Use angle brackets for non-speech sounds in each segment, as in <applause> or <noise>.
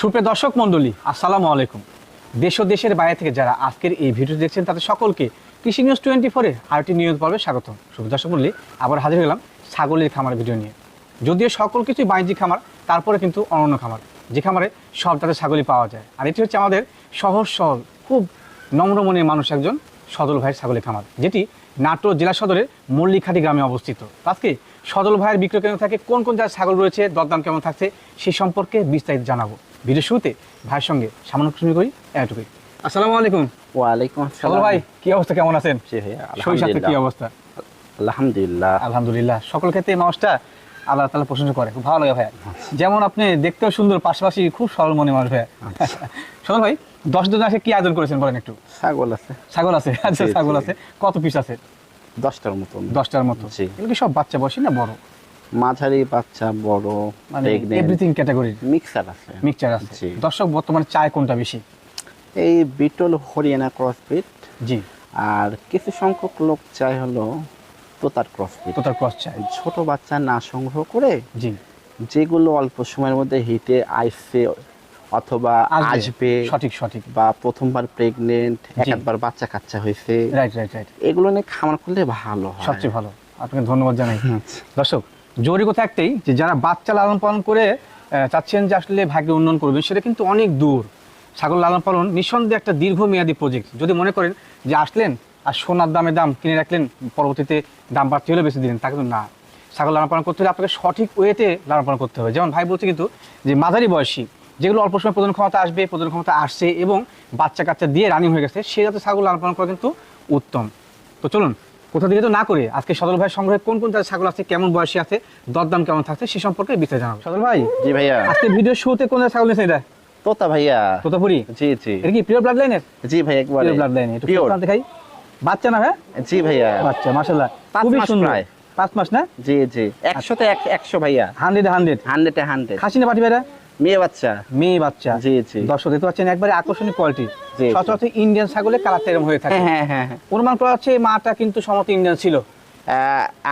সুপ্রিয় দর্শক মণ্ডলী আসসালামু আলাইকুম। দেশ ও দেশের বাইরে থেকে যারা আজকের এই ভিডিও দেখছেন, তাদের সকলকে কৃষি নিউজ টোয়েন্টি ফোরে আরটি নিউজ পর্বে স্বাগত সুপ্রিয় দর্শক মণ্ডলী আবার হাজির হলাম ছাগলের খামার ভিডিও নিয়ে। যদিও সকল কিছুই বাণিজ্যিক খামার, তারপরে কিন্তু অনন্য খামার, যে খামারে সব তাদের ছাগলই পাওয়া যায়। আর এটি হচ্ছে আমাদের সহজ, সরল, খুব নম্রমনের মানুষ একজন সদল ভাইয়ের ছাগলের খামার, যেটি নাটোর জেলা সদরের মল্লিকহাটি গ্রামে অবস্থিত। আজকে সদল ভাইয়ের বিক্রয় কেন্দ্র থেকে কোন কোন জায়গায় ছাগল রয়েছে, দরদাম কেমন থাকছে, সে সম্পর্কে বিস্তারিত জানাব। ভিডিও শুরুতে ভাইয়ের সঙ্গে সামান্য শুরু করি এটুকুই আসসালামু আলাইকুম। ওয়ালাইকুম সদল আসসালাম ভাই কি অবস্থা কেমন আছেন? স্বাস্থ্য কি অবস্থা? আলহামদুলিল্লাহ। আলহামদুলিল্লাহ। সকল ক্ষেত্রে মানুষটা আল্লাহ তালা প্রশংসা করে। খুব ভালো লাগে ভাইয়া। যেমন আপনি দেখতেও সুন্দর পাশাপাশি খুব সরল মনে মানুষ ভাইয়া। সদল ভাই দশ দিন আসে কি আয়োজন করেছেন বলেন একটু? ছাগল আছে। ছাগল আছে? আচ্ছা ছাগল আছে। কত পিস আছে? দশটার মতন। দশটার মতো। জি। এগুলো কি সব বাচ্চা বসে না বড়? মাঝারি বাচ্চা বড় মানে এভরিথিং ক্যাটাগরি মিক্সার আছে। মিক্সার আছে। দর্শক বর্তমানে চায় কোনটা বেশি? এই বিটল হরিয়ানা ক্রসবিট জি। আর কিছু সংখ্যক লোক চাই হলো তোতার ক্রসবিট তোতার ক্রস চাই ছোট বাচ্চা না সংগ্রহ করে জি। যেগুলো অল্প সময়ের মধ্যে হিটে আইসে অথবা আসবে। সঠিক সঠিক। বা প্রথমবার প্রেগনেন্ট একবার বাচ্চা কাচ্চা হয়েছে। রাইট রাইট রাইট এগুলো নিয়ে খামার করলে ভালো হয়। সবচেয়ে ভালো। আপনাকে ধন্যবাদ জানাই। আচ্ছা। দর্শক জরুরি কথা একটাই যে যারা বাচ্চা লালন পালন করে চাচ্ছেন যে আসলে ভাগ্যে উন্নয়ন করবেন সেটা কিন্তু অনেক দূর। ছাগল লালন পালন নিঃসন্দেহে একটা দীর্ঘমেয়াদী প্রজেক্ট যদি মনে করেন যে আসলেন আর সোনার দামে দাম কিনে রাখলেন, পরবর্তীতে দাম বাড়তে হলে বেশি দিলেন, তা কিন্তু না। ছাগল লালন পালন করতে হলে আপনাকে সঠিক ওয়েতে লালন পালন করতে হবে। যেমন ভাই বলছে কিন্তু যে মাঝারি বয়সী, যেগুলো অল্প সময় প্রজন ক্ষমতা আসবে প্রজন ক্ষমতা আসছে এবং বাচ্চা কাচ্চা দিয়ে রানিং হয়ে গেছে, সে যাতে ছাগল লালন পালন করা কিন্তু উত্তম। তো চলুন কোথা থেকে তো না করে? আজকে সদল ভাই সংগ্রহে কোন কোন ছাগল আছে কেমন বয়সী আছে দরদাম কেমন থাকছে সে সম্পর্কে বিস্তারিত জানাব। সদল ভাই জি ভাইয়া। আজকে ভিডিও শুরুতে কোন ছাগল নিয়েছে এটা? তোতা ভাইয়া। তোতাপুরি? জি জি। এটা কি পিওর ব্লাড লাইনের জি ভাই একবার পিওর ব্লাড লাইন একটু। দেখাই। বাচ্চা না ভাই? জি ভাইয়া। বাচ্চা মাশাআল্লাহ। পাঁচ খুবই মাস সুন্দর। প্রায়। পাঁচ মাস না? জি জি। একশোতে এক- একশো ভাইয়া। Hundred hundred. হান্ড্রেডে হান্ড্রেড। খাসি না পাঠি ভাইরা? মেয়ে বাচ্চা? মেয়ে বাচ্চা। জি, জি। দর্শক দেখতে পাচ্ছেন একবারে আকর্ষণীয় কোয়ালিটি জি, জি। সচরাচর ইন্ডিয়ান ছাগলের কালারটা এরকম হয়ে থাকে। হ্যাঁ হ্যাঁ হ্যাঁ। অনুমান করা হচ্ছে এই মাটা কিন্তু সমত ইন্ডিয়ান ছিল।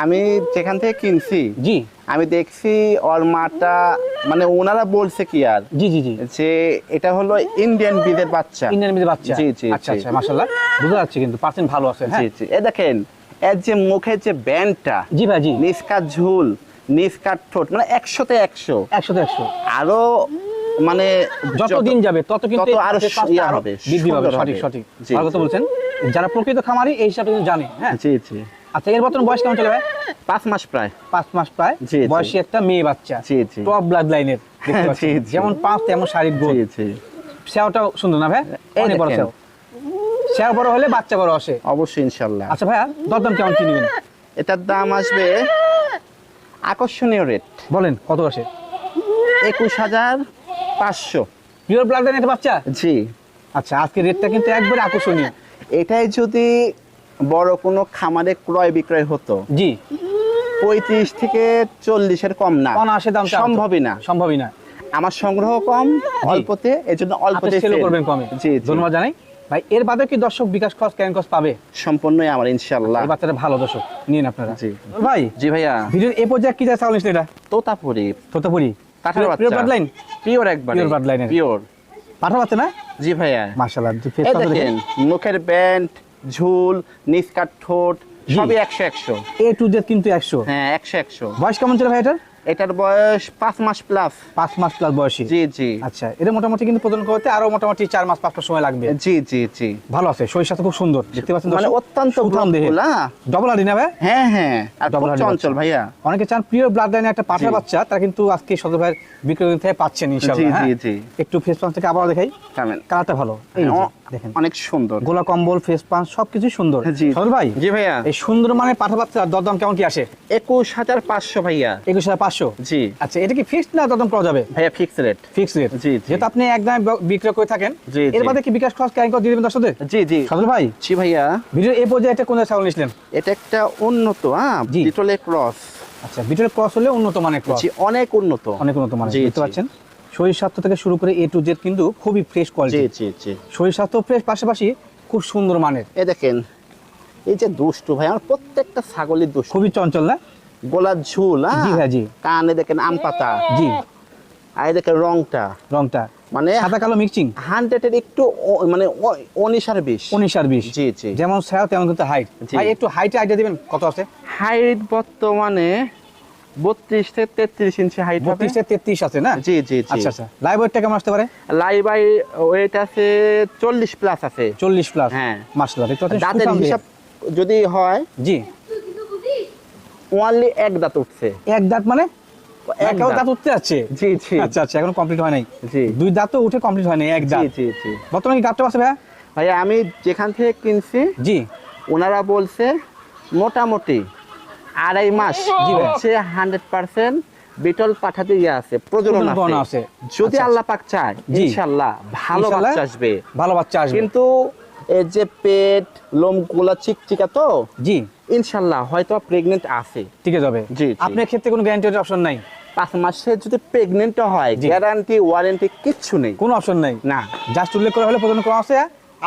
আমি যেখান থেকে কিনছি জি। আমি দেখছি ওর মাটা মানে ওনারা বলছে কি আর? জি জি জি। যে এটা হলো ইন্ডিয়ান বিদের বাচ্চা। ইন্ডিয়ান বিদের বাচ্চা। জি, জি, আচ্ছা। আচ্ছা মাশাআল্লাহ। বুঝতে যাচ্ছে কিন্তু পার্সেন্ট ভালো আছে জি জি। এ দেখেন এর যে মুখের যে ব্যান্ডটা জি ভাই জি। নিষ্কার ঝুল ঠোঁট মানে একশোতে একশো। একশো একশো। আরও মানে যত দিন যাবে তত কিন্তু আরও ইয়া হবে, বৃদ্ধি পাবে সঠিক সঠিক। ভালো কথা বলছেন। যারা প্রকৃত খামারি এই হিসাবে কিন্তু জানে হ্যাঁ? জি জি। আচ্ছা এর বর্তমান বয়স কেমন চলে ভাই? পাঁচ মাস প্রায়। পাঁচ মাস প্রায়। বয়সী একটা মেয়ে বাচ্চা। জি, জি। টপ ব্লাড লাইনের। যেমন পাঁচ তেমন শারীরিক গোল। জি সেওটাও সুন্দর না ভাই? অনেক বড় সেও সেও বড় হলে বাচ্চা বড় আসে। অবশ্যই ইনশাল্লাহ আচ্ছা ভাইয়া দরদাম কেমন কি নেবেন? এটার দাম আসবে আকর্ষণীয় রেট বলেন কত আসে? একুশ হাজার পাঁচশো। পিওর বাচ্চা? জি। আচ্ছা আজকে রেটটা কিন্তু একবারে আকর্ষণীয়। এটাই যদি বড় কোনো খামারে ক্রয় বিক্রয় হতো জি। পঁয়ত্রিশ থেকে চল্লিশের কম না। অনায়াসে দাম সম্ভবই না। সম্ভবই না। আমার সংগ্রহ কম অল্পতে আপনি অল্পতে sell। করবেন কমে। জি জি। ধন্যবাদ জানাই। ভাই এর বাদে কি দর্শক বিকাশ খরচ ক্যান খরচ পাবে? সম্পূর্ণই আমার ইনশাল্লাহ এই বাচ্চাটা ভালো দর্শক নিন আপনারা। জি। ভাই জি ভাইয়া। ভিডিওর এ পর্যায়ে কি যা নিচ্ছেন এটা তোতাপুরি। তোতাপুরি। কাঁঠাল পিওর বাচ্চা। ব্লাড লাইন পিওর একবার। Pure bloodline এর। পিওর। পাঠা বাচ্চা না? জি ভাইয়া। মাশাআল্লাহ এই দেখেন মুখের ব্যান্ড ঝুল নিষ্কার ঠোঁট সবই একশো একশো। এ টু জেড কিন্তু একশো। হ্যাঁ একশো একশো। বয়স কেমন ছিল ভাই এটার? এটার বয়স পাঁচ মাস প্লাস পাঁচ মাস প্লাস বয়সী? জি জি। আচ্ছা এটা মোটামুটি কিন্তু প্রদান করতে আরও মোটামুটি চার মাস পাঁচ মাস সময় লাগবে। জি জি জি। ভালো আছে শরীর স্বাস্থ্য খুব সুন্দর দেখতে পাচ্ছেন মানে অত্যন্ত সুঠাম দেহে। ডবল আড়ি না ভাই হ্যাঁ হ্যাঁ। আর খুব hearted চঞ্চল ভাইয়া। অনেকে চান প্রিয় ব্লাড লাইনে একটা পাঠা বাচ্চা তারা কিন্তু আজকে সদর ভাইয়ের বিক্রয় থেকে পাচ্ছেন ইনশাআল্লাহ জি, হ্যাঁ? জি, জি। একটু ফেস পাঞ্চ থেকে আবার দেখাই। কালারটা ভালো দেখেন। অনেক সুন্দর। গোলা কম্বল ফেস পাঞ্চ সবকিছু সুন্দর। জি। সদর ভাই? জি ভাইয়া। এই সুন্দর মানে পাঠা বাচ্চা দরদাম কেমন কি আসে? একুশ হাজার পাঁচশো ভাইয়া। একুশ হাজার পাঁচশো? জি। আচ্ছা এটা কি ফিক্সড না দরদাম করা যাবে? ভাইয়া ফিক্স রেট ফিক্স রেট জি। যেহেতু আপনি একদম বিক্রয় করে থাকেন জি, এর। বাদে কি বিকাশ খরচ ক্যারিং করে দিয়ে দেবেন দর্শকদের? জি জি। সদর ভাই? জি ভাইয়া। ভিডিও এই পর্যায়ে এটা কোন ছাগল নিয়েছিলেন? এটা একটা উন্নত হ্যাঁ জি। ক্রস আচ্ছা ভিডিওর ক্রস হলে উন্নত মানের ক্রস অনেক উন্নত। অনেক উন্নত মানের। জি। পাচ্ছেন? শরীর স্বাস্থ্য থেকে শুরু করে এ টু জেড কিন্তু খুবই ফ্রেশ কোয়ালিটি জি জি শরীর স্বাস্থ্য ফ্রেশ পাশাপাশি খুব সুন্দর মানের। এ দেখেন এই যে দুষ্টু ভাই আমার প্রত্যেকটা ছাগলের দুষ্টু। খুবই চঞ্চল না? গোলার ঝুল জি ভাই, জি। কানে দেখেন আম পাতা। জি। আর দেখেন রংটা। রংটা। মানে সাদা কালো মিক্সিং হান্ড্রেডের একটু মানে আর বিশ। উনিশ আর বিশ। জি জি। যেমন ছায়া তেমন কিন্তু হাইট। ভাই একটু হাইটে আইডিয়া দিবেন কত আছে? হাইট বর্তমানে বত্রিশ থেকে তেত্রিশ ইঞ্চি হাইট হবে। বত্রিশ থেকে তেত্রিশ আছে না? জি জি আচ্ছা আচ্ছা। লাইভ ওয়েটটা কেমন আসতে পারে? লাইভ ওয়েট আছে চল্লিশ প্লাস আছে। চল্লিশ প্লাস হ্যাঁ। দেখতে পাচ্ছেন দাঁতের হিসাব যদি হয় জি। ওয়ানলি এক দাঁত উঠছে। এক দাঁত মানে? এক একাও দাঁত। উঠতে যাচ্ছে? জি জি। আচ্ছা আচ্ছা এখন কমপ্লিট হয় নাই। জি। দুই দাঁত তো উঠে কমপ্লিট হয় নাই এক দাঁত। জি জি। বর্তমানে কি গাঁটটা আছে ভাইয়া? ভাইয়া আমি যেখান থেকে কিনছি জি। ওনারা বলছে মোটামুটি আড়াই মাস ভাই। হান্ড্রেড পার্সেন্ট বিটল পাঠাতে ইয়ে আছে প্রজনন আছে। যদি আচ্ছা, আল্লাহ পাক চায়। ইনশাআল্লাহ ভালো বাচ্চা আসবে। ভালো বাচ্চা আসবে। কিন্তু এই যে পেট লোমগুলা চিকচিকা তো? জি। ইনশাআল্লাহ হয়তো প্রেগনেন্ট আছে। ঠিক যাবে। জি। আপনার ক্ষেত্রে কোনো গ্যারান্টির অপশন নাই? পাঁচ মাসে যদি প্রেগনেন্ট হয় গ্যারান্টি ওয়ারেন্টি কিচ্ছু নেই। কোনো অপশন নাই? না। জাস্ট উল্লেখ করা হলে প্রজনন করা আছে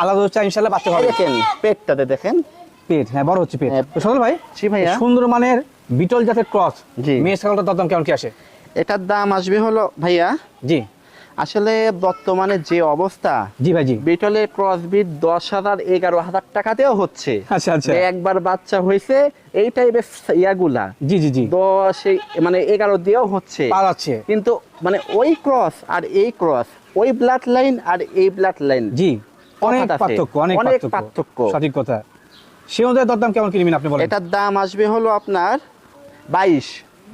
আলাদা হচ্ছে ইনশাল্লাহ বাচ্চা হবে দেখেন পেটটাতে দেখেন পেট হ্যাঁ বড় হচ্ছে পেট। হ্যাঁ। তো সদল ভাই জি ভাইয়া। সুন্দর মানের বিটল জাতের ক্রস জি। মেয়ে ছাগলটার দরদাম কেমন কি আসে? এটার দাম আসবে হলো ভাইয়া? জি। আসলে বর্তমানে যে অবস্থা জি ভাই জি। বিটলের ক্রসবিট দশ হাজার এগারো হাজার টাকাতেও হচ্ছে। আচ্ছা আচ্ছা। যে একবার বাচ্চা হয়েছে এই টাইপের ইয়াগুলা। জি জি জি। দশ মানে এগারো দিয়েও হচ্ছে। পালাচ্ছে। কিন্তু মানে ওই ক্রস আর এই ক্রস ওই ব্লাড লাইন আর এই ব্লাড লাইন জি অনেক পার্থক্য অনেক পার্থক্য। সঠিক কথা। সে অনুযায়ী দরদাম কেমন কিনবেন আপনি বলেন? এটার দাম আসবে হলো আপনার বাইশ।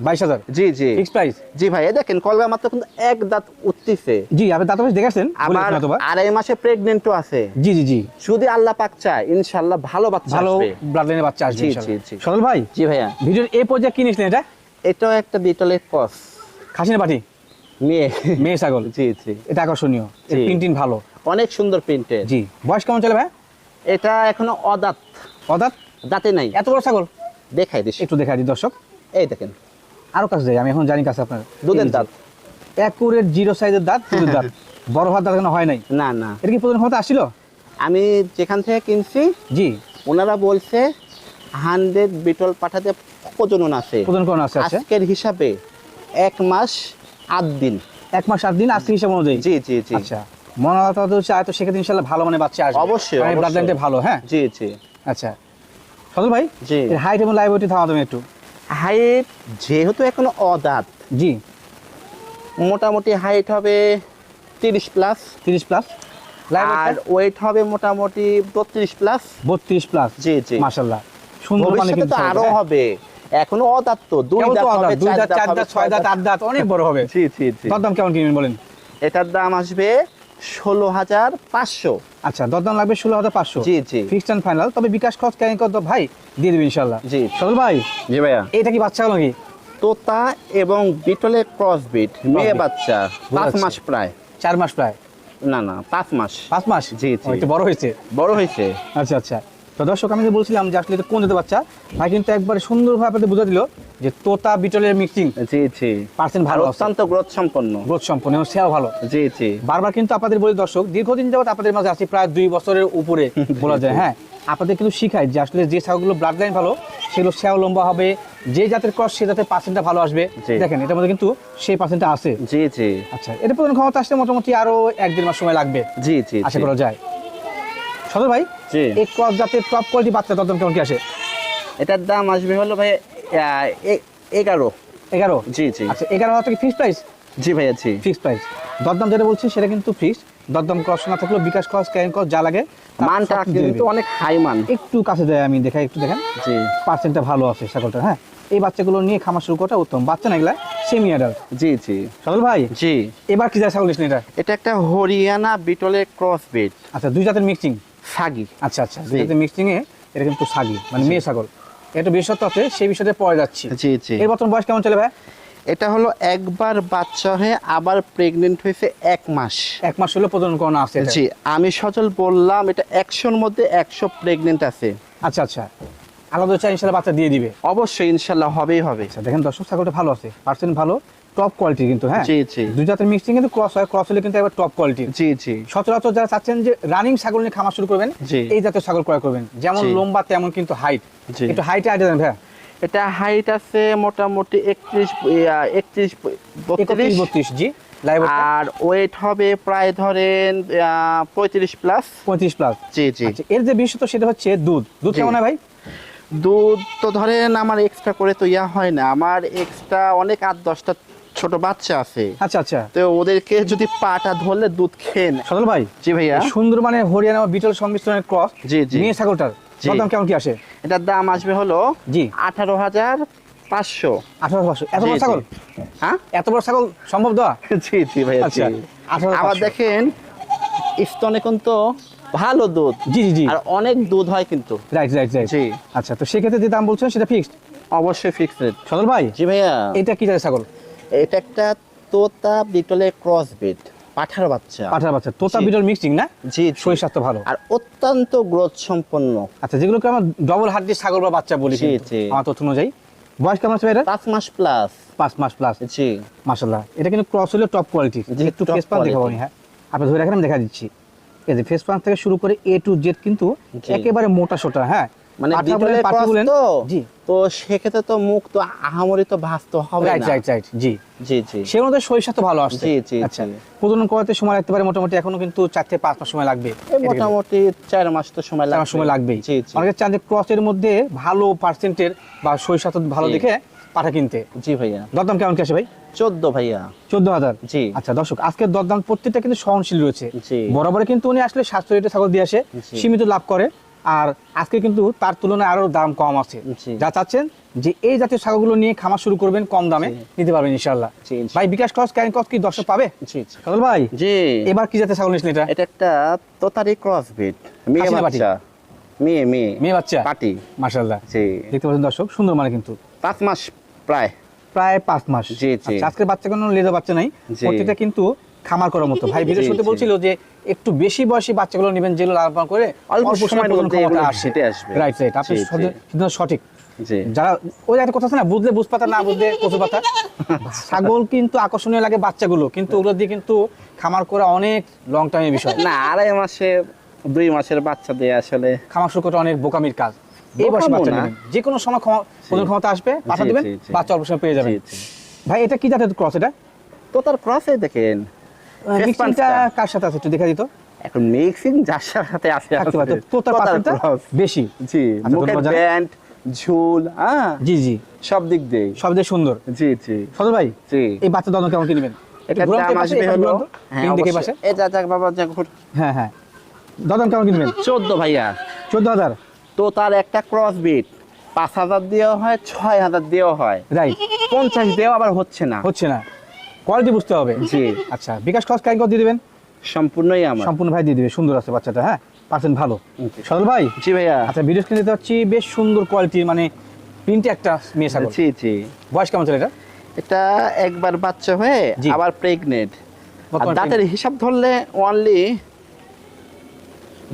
বাইশ হাজার? জি জি। Fix price? জি ভাই দেখেন কলগা মাত্র কিন্তু এক দাঁত উঠতেছে। জি আপনি দাঁতাবাস দেখেছেন? আবার আড়াই মাসে প্রেগনেন্টও আছে। জি জি জি। যদি আল্লাহ পাক চায় ইনশাআল্লাহ ভালো বাচ্চা ভালো বাচ্চা আসবে জি, জি, ভাই জি ভাইয়া। ভিডিওর এই পর্যায়ে কি নিয়েছিলেন এটা? এটাও একটা বিটলের খাসিনা পাটি মেয়ে। মেয়ে ছাগল? জি জি। এটা আকর্ষণীয়। প্রিন্টিং ভালো। অনেক সুন্দর প্রিন্টের জি। বয়স কেমন চলে ভাই? এটা এখনও অদাঁত। অর্থাৎ দাঁতে নাই। এত বড় ছাগল? দেখাই দিস। একটু দেখা দিই দর্শক। এই দেখেন। আরও কাছে যাই আমি এখন জানি কাছে আপনার দুধের দাঁত। জিরো সাইজের দাঁত দুধের দাঁত। <laughs> বড় দাঁত হয় নাই? না না। এটা কি প্রধান ক্ষমতা আসছিল? আমি যেখান থেকে কিনছি জি। ওনারা বলছে হান্ড্রেড বিটল পাঠাতে প্রজনন আছে। প্রধান কোন আছে আছে আজকের হিসাবে এক মাস আট দিন। এক মাস আট দিন আজকে হিসাব অনুযায়ী? জি জি জি। আচ্ছা। মনে হচ্ছে সেক্ষেত্রে ইনশাল্লাহ ভালো মানে বাচ্চা আসবে। অবশ্যই, ব্লাড লাইনটা ভালো হ্যাঁ? জি জি। আচ্ছা। সদল ভাই জি। হাইট এবং লাইবিলিটি থামা তুমি একটু। হাইট যেহেতু এখনও অদাঁত জি। মোটামুটি হাইট হবে তিরিশ প্লাস তিরিশ প্লাস আর ওয়েট হবে মোটামুটি বত্রিশ প্লাস বত্রিশ প্লাস জি জি। মাশাল্লাহ সুন্দর মানে কিন্তু আরও? হবে। এখনও অদাঁত তো দুই দাঁত হবে দুই দাঁত চার দাঁত ছয় দাঁত আট দাঁত অনেক বড় হবে। জি জি জি। দরদাম কেমন কিনবেন বলেন? এটার দাম আসবে ষোলো হাজার পাঁচশো। আচ্ছা দরদাম লাগবে ষোলো হাজার পাঁচশো। জি জি। ফিক্সড অ্যান্ড ফাইনাল তবে বিকাশ খরচ ক্যারিং কত ভাই দিয়ে দেবে ইনশাল্লাহ জি। সকল ভাই জি ভাইয়া। এটা কি বাচ্চা হলো নাকি? তোতা এবং বিটলের ক্রস বিট মেয়ে বাচ্চা পাঁচ মাস প্রায়। চার মাস প্রায়? না না পাঁচ মাস। পাঁচ মাস? জি, জি। একটু বড় হয়েছে। বড় হয়েছে। আচ্ছা আচ্ছা। তো দর্শক আমি যে বলছিলাম যে আসলে কোন জাতের বাচ্চা ভাই কিন্তু একবারে সুন্দরভাবে আপনাদের বুঝা দিল যে তোতা বিটলের মিক্সিং জি জি। পার্সেন্ট ভালো অত্যন্ত গ্রোথ সম্পন্ন গ্রোথ সম্পন্ন এবং সেও ভালো। জি জি। বারবার কিন্তু আপনাদের বলি দর্শক দীর্ঘদিন যাবত আপনাদের মাঝে আছি প্রায় দুই বছরের উপরে বলা যায় হ্যাঁ। আপনাদের কিন্তু শিখাই যে আসলে যে ছাগলগুলো ব্লাড লাইন ভালো সেগুলো সেও লম্বা হবে যে জাতের ক্রস সে জাতের পার্সেন্টটা ভালো আসবে। দেখেন এটার মধ্যে কিন্তু সেই পার্সেন্টটা আছে। জি জি। আচ্ছা এটা প্রধান ক্ষমতা আসতে মোটামুটি আরও এক দেড় মাস সময় লাগবে। জি জি আশা। করা যায়। সদর ভাই? এই ক্রস জাতের টপ কোয়ালিটি বাচ্চা দরদাম কেমন কি আসে? এটার দাম আসবে হলো ভাই এগারো। এগারো? জি জি। আচ্ছা এগারো হাজার টাকা ফিক্স প্রাইস জি ভাইয়া জি। ফিক্স প্রাইস দরদাম যেটা বলছি সেটা কিন্তু ফিক্স দরদাম ক্রস না থাকলেও বিকাশ ক্রস ক্যারিং ক্রস যা লাগে মানটা কিন্তু অনেক হাই মান। একটু কাছে যায় আমি দেখাই একটু দেখেন। জি। পার্সেন্টটা ভালো আছে ছাগলটা হ্যাঁ? এই বাচ্চাগুলো নিয়ে খামার শুরু করাটা উত্তম। বাচ্চা না এগুলা সেমি অ্যাডাল্ট জি জি। সদল ভাই? জি। এবার কি ছাগল নিস এটা? এটা একটা হরিয়ানা বিটলের ক্রস বিট আচ্ছা দুই জাতের মিক্সিং সাগি। আচ্ছা আচ্ছা দুই জি। মিক্সিং এ এটা কিন্তু সাগি মানে মেয়ে ছাগল। এটা বিশেষত্ব আছে সেই বিষয়টা পরে যাচ্ছি। জি জি। এর বর্তমান বয়স কেমন চলে ভাই? এটা হলো একবার বাচ্চা হয়ে আবার প্রেগনেন্ট হয়েছে এক মাস। এক মাস হলো প্রজনন করানো আছে জি আমি সচল বললাম এটা একশোর মধ্যে একশো প্রেগনেন্ট আছে। আচ্ছা আচ্ছা। আলাদা চাই ইনশাল্লাহ বাচ্চা দিয়ে দিবে। অবশ্যই ইনশাল্লাহ হবেই হবে। আচ্ছা দেখেন দর্শক ছাগলটা ভালো আছে। পার্সেন্ট ভালো। টপ কোয়ালিটি কিন্তু হ্যাঁ? জি জি। দুই জাতের মিক্সিং কিন্তু ক্রস হয় ক্রস হলে কিন্তু একবার টপ কোয়ালিটি জি জি। সচরাচর যারা চাচ্ছেন যে রানিং ছাগল নিয়ে খামার শুরু করবেন। এই জাতের ছাগল ক্রয় করবেন। যেমন লম্বা তেমন কিন্তু হাইট। একটু হাইটে আইডিয়া দেন ভাইয়া? এটা হাইট আছে মোটামুটি একত্রিশ একত্রিশ বত্রিশ। বত্রিশ জি। আর ওয়েট হবে প্রায় ধরেন পঁয়ত্রিশ প্লাস পঁয়ত্রিশ প্লাস জি জি। আচ্ছা এর যে বিশেষত সেটা হচ্ছে দুধ। দুধ কেমন ভাই? দুধ তো ধরেন আমার এক্সট্রা করে তো ইয়া হয় না। আমার এক্সট্রা অনেক আট দশটা ছোট বাচ্চা আছে। আচ্ছা আচ্ছা। তো ওদেরকে যদি পাটা ধরলে দুধ খেয়ে নেয়। সদল ভাই জি ভাইয়া। সুন্দর মানে হরিয়ানা বিটল সংমিশ্রণের ক্রস জি জি। নিয়ে ছাগলটার দাম কেমন কি আসে? এটার দাম আসবে হলো জি। আঠারো হাজার পাঁচশো। আঠারো পাঁচশো। এত বড় ছাগল? হ্যাঁ? এত বড় ছাগল সম্ভব দেওয়া? জি জি ভাইয়া আচ্ছা, আবার দেখেন স্তনে কিন্তু ভালো দুধ। জি জি জি। আর অনেক দুধ হয় কিন্তু। রাইট রাইট রাইট জি। আচ্ছা তো সেক্ষেত্রে যে দাম বলছেন সেটা ফিক্সড অবশ্যই ফিক্সড সদল ভাই জি ভাইয়া। এটা কি জাতের ছাগল? এটা একটা তোতা বিটলের ক্রস বিট পাঠার বাচ্চা। পাঠার বাচ্চা তোতা বিটল মিক্সিং না? জি। শরীর স্বাস্থ্য ভালো। আর অত্যন্ত গ্রোথ সম্পন্ন। আচ্ছা যেগুলোকে আমরা ডবল দিয়ে বা বাচ্চা বলি জি, জি। আমার তথ্য অনুযায়ী। বয়স কেমন আছে পাঁচ মাস প্লাস পাঁচ মাস প্লাস জি। মাসাল্লাহ এটা কিন্তু ক্রস হলে টপ কোয়ালিটি একটু ফেস পান দেখাবো আমি হ্যাঁ। আপনি ধরে রাখেন আমি দেখা দিচ্ছি। এই যে ফেস পান থেকে শুরু করে এ টু জেড কিন্তু একেবারে মোটা সোটা হ্যাঁ। মানে বিটলের ক্রস তো? জি। তো সেক্ষেত্রে তো মুখ তো আহামরি তো ভাসতে হবে না। রাইট রাইট জি। জি জি। সে অনুযায়ী শরীর স্বাস্থ্য ভালো আসছে। জি, জি, আচ্ছা। প্রজনন করাতে সময় লাগতে পারে মোটামুটি এখনও কিন্তু চার থেকে পাঁচ মাস সময় লাগবে। মোটামুটি চার মাস তো সময় লাগবে। সময় লাগবেই জি জি। অনেকে চান যে ক্রসের মধ্যে ভালো পার্সেন্টের বা শরীর স্বাস্থ্য ভালো দেখে পাঠা কিনতে। জি ভাইয়া। দরদাম কেমন কি আসে ভাই? চোদ্দ ভাইয়া। চোদ্দ হাজার? জি। আচ্ছা দর্শক আজকের দরদাম প্রত্যেকটা কিন্তু সহনশীল রয়েছে। বরাবর কিন্তু উনি আসলে সাতশো লিটার ছাগল দিয়ে আসে। সীমিত লাভ করে। আর আজকে কিন্তু তার তুলনায় আরও দাম কম আছে। যা চাচ্ছেন যে এই জাতীয় ছাগলগুলো নিয়ে খামার শুরু করবেন কম দামে নিতে পারবেন ইনশাল্লাহ ভাই বিকাশ ক্রস ক্যারিং কস কি দর্শক পাবে? জি ভাই জি। এবার কি জাতীয় ছাগল নিয়েছেন এটা? এটা একটা তোতারি ক্রস বিট। মেয়ে বাচ্চা। মেয়ে মেয়ে। মেয়ে বাচ্চা। পাটি। মাশাল্লাহ জি। দেখতে পাচ্ছেন দর্শক সুন্দর মানে কিন্তু। পাঁচ মাস প্রায়। প্রায় পাঁচ মাস। জি, জি। আচ্ছা, আজকের বাচ্চা কোনো লেজা বাচ্চা নাই। প্রত্যেকটা কিন্তু খামার করার মতো। ভাই <laughs> জি, হতে বলছিল যে একটু বেশি বয়সী বাচ্চাগুলো নেবেন যেগুলো লালন করে অল্প অল্প সময় সময়ের মধ্যে আসে। আসবে। রাইট রাইট আপনি। সঠিক- সিদ্ধান্ত সঠিক। যারা ওই একটা কথা আছে না বুঝলে বুঝ পাতা না বুঝলে কচু পাতা ছাগল কিন্তু আকর্ষণীয় লাগে বাচ্চাগুলো কিন্তু ওগুলো দিয়ে কিন্তু খামার করা অনেক লং টাইমের বিষয়। না আড়াই মাসে দুই মাসের বাচ্চা দিয়ে আসলে খামার শুরু করা অনেক বোকামির কাজ। এই বয়সে বাচ্চা। যে কোনো সময় ক্ষমা ক্ষমতা আসবে পাঠা দেবেন। বাচ্চা অল্প সময় পেয়ে যাবেন। জি। ভাই এটা কি জাতের ক্রস এটা? তো তার ক্রসে দেখেন। মিক্সিংটা কার সাথে আছে একটু দেখা দিত? এখন মিক্সিং যার সাথে আছে। তো তোতার cross। বেশি। জি আচ্ছা, মুখের ব্যান্ড ঝুল হ্যাঁ? জি জি। সব দিক দিয়ে সব সুন্দর। জি জি। সদর ভাই জি। এই বাচ্চা কেমন কিনবেন এটা দাম আসবে হলো। হ্যাঁ দেখে পাশে। এটা যাক বাবা যাক হ্যাঁ হ্যাঁ। দাদন কেমন কিনবেন চোদ্দ ভাইয়া। চোদ্দ হাজার। তো তার একটা ক্রস বিট পাঁচ হাজার দেওয়া হয় ছয় হাজার দেওয়া হয়। রাইট পঞ্চাশ দেওয়া আবার হচ্ছে না। হচ্ছে না। কোয়ালিটি বুঝতে হবে। জি। আচ্ছা বিকাশ খরচ কাইন দিয়ে দিবেন? সম্পূর্ণই আমার। সম্পূর্ণ ভাই দিয়ে দিবে সুন্দর আছে বাচ্চাটা হ্যাঁ? পার্সেন্ট ভালো। জি। সদল ভাই? জি ভাইয়া। আচ্ছা ভিডিও স্ক্রিনে দেখতে পাচ্ছি বেশ সুন্দর কোয়ালিটির মানে প্রিন্টে একটা মেয়ে ছাগল। জি জি। বয়স কেমন চলে এটা এটা একবার বাচ্চা হয়ে। আবার প্রেগনেন্ট দাঁতের হিসাব ধরলে অনলি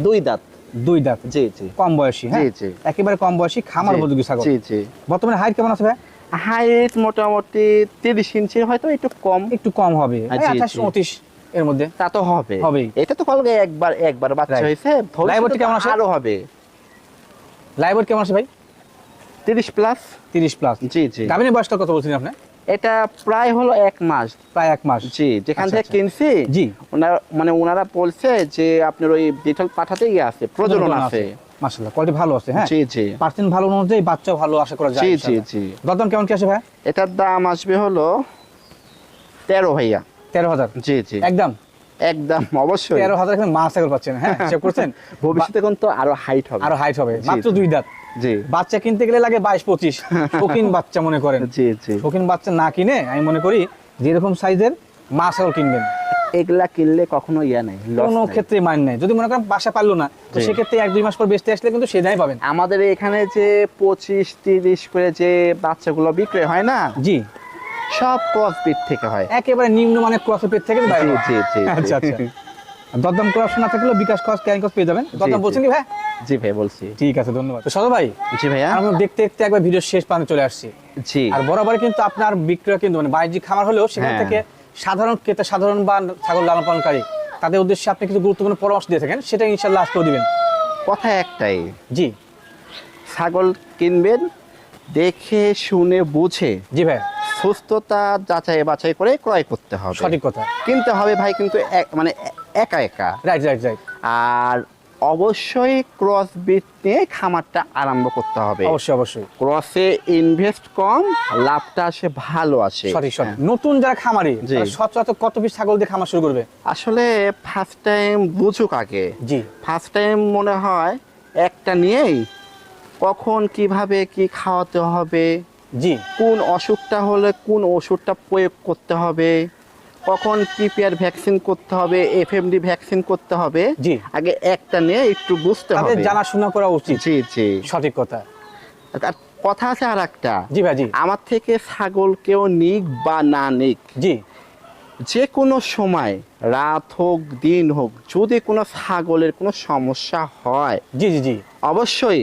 দুই দাঁত। দুই দাঁত। জি জি। কম বয়সী হ্যাঁ? জি, জি। একেবারে কম বয়সী খামার উপযোগী ছাগল। জি জি। বর্তমানে হাইট কেমন আছে ভাই? হাইট মোটামুটি তিরিশ ইঞ্চি হয়তো একটু কম। একটু কম হবে। আঠাশ জি। উনত্রিশ এর মধ্যে? তা তো হবে। হবেই। এটা তো একবার একবার বাচ্চা Right. হয়েছে। লাইভটি কেমন আসে? আরও হবে। কেমন আছে ভাই? তিরিশ প্লাস তিরিশ প্লাস জি জি। গাভিনের বয়সটা কত বলছিলেন আপনি? এটা প্রায় হলো এক মাস। প্রায় এক মাস। জি যেখান আচ্ছা, থেকে আচ্ছা। কিনছি জি। ওনারা মানে ওনারা বলছে যে আপনার ওই ডিটেল পাঠাতে গিয়ে আছে প্রজনন আছে। মাশাআল্লাহ কোয়ালিটি ভালো আছে হ্যাঁ? জি জি। পার্সেন্ট ভালো অনুযায়ী বাচ্চা ভালো আশা করা যায় জি জি জি। দরদাম কেমন কি আসে ভাই এটার দাম আসবে হলো তেরো ভাইয়া। তেরো হাজার? জি জি। একদম? একদম অবশ্যই। তেরো হাজার এখানে মাছ ছাগল পাচ্ছেন হ্যাঁ? <laughs> হিসাব করছেন? ভবিষ্যতে কিন্তু আরও হাইট হবে। আরও হাইট হবে মাত্র দুই দাঁত। জি। বাচ্চা কিনতে গেলে লাগে বাইশ পঁচিশ। <laughs> শৌখিন বাচ্চা মনে করেন। জি বাচ্চা না কিনে আমি মনে করি যেরকম সাইজের মা ছাগল কিনবেন। এগুলা কিনলে কখনো ইয়া নেই কোনো ক্ষেত্রে মান নেই। যদি মনে করেন বাসা পারল না তো সেক্ষেত্রে এক দুই মাস পর বেচতে আসলে কিন্তু সে দামই পাবেন আমাদের এখানে যে পঁচিশ তিরিশ করে যে বাচ্চাগুলো বিক্রি হয় না জি। সব ক্রস বিট থেকে হয়। একেবারে নিম্ন মানের ক্রসের পেট থেকে জি জি আচ্ছা আচ্ছা। দরদাম করার অপশন না থাকলেও বিকাশ কস ক্যারিং কস পেয়ে যাবেন। দরদাম বলছেন কি ভাই? জি ভাই বলছি। ঠিক আছে ধন্যবাদ। তো ভাই জি ভাইয়া। আমরা দেখতে দেখতে একবার ভিডিও শেষ প্রান্তে চলে আসছি। জি। আর বরাবর কিন্তু আপনার বিক্রয় কিন্তু মানে বাণিজ্যিক খামার হলেও সেখান হ্যাঁ। থেকে সাধারণ ক্রেতা সাধারণ বা ছাগল লালন পালনকারী তাদের উদ্দেশ্যে আপনি কিছু গুরুত্বপূর্ণ পরামর্শ দিয়ে থাকেন সেটা ইনশাল্লাহ আজকেও দিবেন। কথা একটাই। জি। ছাগল কিনবেন দেখে শুনে বুঝে জি ভাই। সুস্থতা যাচাই বাছাই করে ক্রয় করতে হবে। সঠিক কথা। কিনতে হবে ভাই কিন্তু মানে একা একা। রাইট রাইট রাইট আর অবশ্যই ক্রস বিট নিয়ে খামারটা আরম্ভ করতে হবে। অবশ্যই অবশ্যই। ক্রসে ইনভেস্ট কম লাভটা আসে ভালো আসে। সঠিক সঠিক নতুন যারা খামারি। সচরাচর কত পিস ছাগল দিয়ে খামার শুরু করবে? আসলে ফার্স্ট টাইম বুঝুক আগে। জি। ফার্স্ট টাইম মনে হয় একটা নিয়েই কখন কীভাবে কি খাওয়াতে হবে জি। কোন অসুখটা হলে কোন ওষুধটা প্রয়োগ করতে হবে। কখন পিপিআর ভ্যাকসিন করতে হবে এফএমডি ভ্যাকসিন করতে হবে জি। আগে একটা নিয়ে একটু বুঝতে হবে। জানাশোনা করা উচিত। জি জি। সঠিক কথা। আর কথা আছে আর একটা জি ভাই জি আমার থেকে ছাগল কেউ নিক বা না নিক জি। যে কোনো সময় রাত হোক দিন হোক যদি কোনো ছাগলের কোনো সমস্যা হয় জি জি জি। অবশ্যই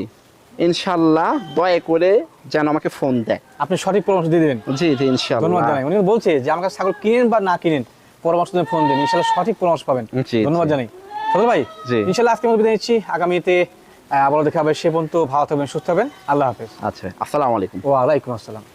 ইনশাল্লাহ দয়া করে যেন আমাকে ফোন দেয়। আপনি সঠিক পরামর্শ দিয়ে দেবেন। জি জি ধন্যবাদ জানাই। উনি বলছে যে আমার কাছে ছাগল কিনেন বা না কিনেন পরামর্শ দিয়ে ফোন দিন। ইনশাল্লাহ সঠিক পরামর্শ পাবেন। ধন্যবাদ জানাই। সদর ভাই। ইনশাল্লাহ আজকে মধ্যে বিদায় নিচ্ছি। আগামীতে আবার দেখা হবে সে পর্যন্ত। ভালো থাকবেন সুস্থ হবেন আল্লাহ হাফেজ। আচ্ছা আসসালামু আলাইকুম। ওয়া আলাইকুম আসসালাম।